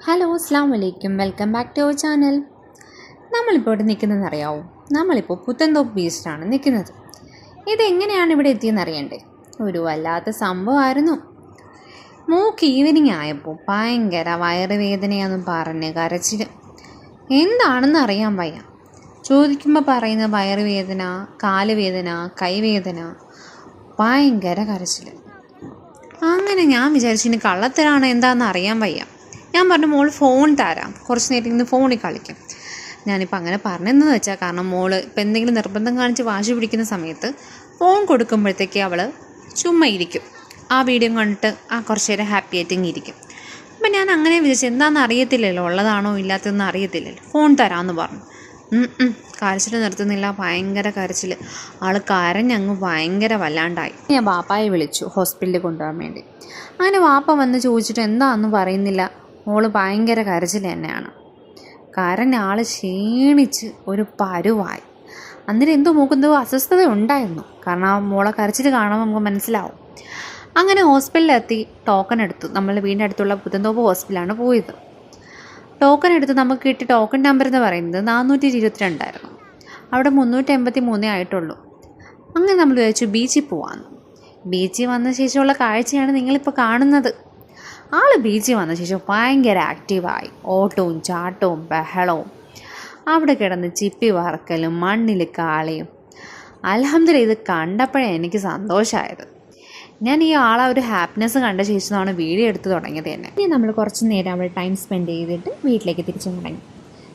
Hello അസ്സാം വലൈക്കും welcome back to our channel. നമ്മളിപ്പോൾ ഇവിടെ നിൽക്കുന്നതെന്ന് അറിയാവോ? നമ്മളിപ്പോൾ പുത്തൻതോപ്പ് ബീച്ചിലാണ് നിൽക്കുന്നത്. ഇതെങ്ങനെയാണ് ഇവിടെ എത്തിയെന്ന് അറിയണ്ടേ? ഒരു വല്ലാത്ത സംഭവമായിരുന്നു. മൂക്ക് ഈവനിങ് ആയപ്പോൾ ഭയങ്കര വയറുവേദനയാണെന്ന് പറഞ്ഞ് കരച്ചിൽ എന്താണെന്ന് അറിയാൻ വയ്യ. ചോദിക്കുമ്പോൾ പറയുന്ന വയറുവേദന കാലുവേദന കൈവേദന ഭയങ്കര കരച്ചിൽ അങ്ങനെ ഞാൻ വിചാരിച്ചു ഇനി കള്ളത്തരാണ് എന്താണെന്ന് അറിയാൻ വയ്യ. ഞാൻ പറഞ്ഞു മോൾ ഫോൺ തരാം. കുറച്ച് നേരം ഇന്ന് ഫോണിൽ കളിക്കും. ഞാനിപ്പോൾ അങ്ങനെ പറഞ്ഞതെന്ന് വെച്ചാൽ കാരണം മോൾ ഇപ്പം എന്തെങ്കിലും നിർബന്ധം കാണിച്ച് വാശി പിടിക്കുന്ന സമയത്ത് ഫോൺ കൊടുക്കുമ്പോഴത്തേക്ക് അവൾ ചുമ്മാ ഇരിക്കും. ആ വീഡിയോ കണ്ടിട്ട് ആ കുറച്ച് നേരം ഹാപ്പി ആയിട്ട് ഇങ്ങനെ ഇരിക്കും. അപ്പം ഞാൻ അങ്ങനെ വിചാരിച്ചു എന്താണെന്ന് അറിയത്തില്ലല്ലോ? ഉള്ളതാണോ ഇല്ലാത്തതെന്ന് അറിയത്തില്ലല്ലോ? ഫോൺ തരാമെന്ന് പറഞ്ഞു. കരച്ചിൽ നിർത്തുന്നില്ല. ഭയങ്കര കരച്ചിൽ ആൾ കരഞ്ഞങ്ങ് ഭയങ്കര വല്ലാണ്ടായി. ഞാൻ വാപ്പായെ വിളിച്ചു ഹോസ്പിറ്റലിൽ കൊണ്ടുപോകാൻ വേണ്ടി. അങ്ങനെ വാപ്പ വന്ന് ചോദിച്ചിട്ട് എന്താണെന്ന് പറയുന്നില്ല. മോൾ ഭയങ്കര കരച്ചിൽ തന്നെയാണ്. കാരണം ആൾ ക്ഷീണിച്ച് ഒരു പരുവായി. അന്നേരം എന്തോ മൂക്കെന്തോ അസ്വസ്ഥത ഉണ്ടായിരുന്നു. കാരണം ആ മോളെ കരച്ചിൽ കാണുമ്പോൾ നമുക്ക് മനസ്സിലാവും. അങ്ങനെ ഹോസ്പിറ്റലിലെത്തി ടോക്കൺ എടുത്തു. നമ്മൾ വീടിന്റെ അടുത്തുള്ള പുത്തൻതോപ്പ് ഹോസ്പിറ്റലാണ് പോയത്. ടോക്കൺ എടുത്ത് നമുക്ക് കിട്ടി ടോക്കൺ നമ്പർ എന്ന് പറയുന്നത് നാനൂറ്റി ഇരുപത്തിരണ്ടായിരുന്നു അവിടെ മുന്നൂറ്റി എൺപത്തി മൂന്നേ ആയിട്ടുള്ളൂ. അങ്ങനെ നമ്മൾ വിചാരിച്ചു ബീച്ചിൽ പോവാന്ന്. ബീച്ചിൽ വന്ന ശേഷമുള്ള കാഴ്ചയാണ് നിങ്ങളിപ്പോൾ കാണുന്നത്. ആൾ ബീച്ചിൽ വന്ന ശേഷം ഭയങ്കര ആക്റ്റീവായി ഓട്ടവും ചാട്ടവും ബഹളവും. അവിടെ കിടന്ന് ചിപ്പി വറക്കലും മണ്ണിൽ കാളിയും. അലഹമ്മദില്ല ഇത് കണ്ടപ്പോഴേ എനിക്ക് സന്തോഷമായത് ഞാൻ ഈ ആളെ ഒരു ഹാപ്പിനെസ് കണ്ട ശേഷമാണ് വീഡിയോ എടുത്ത് തുടങ്ങിയത് തന്നെ. ഇനി നമ്മൾ കുറച്ച് നേരം അവിടെ ടൈം സ്പെൻഡ് ചെയ്തിട്ട് വീട്ടിലേക്ക് തിരിച്ചു തുടങ്ങി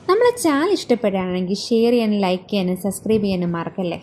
നമ്മളെ ചാനൽ ഇഷ്ടപ്പെടുകയാണെങ്കിൽ ഷെയർ ചെയ്യാനും ലൈക്ക് ചെയ്യാനും സബ്സ്ക്രൈബ് ചെയ്യാനും മറക്കല്ലേ?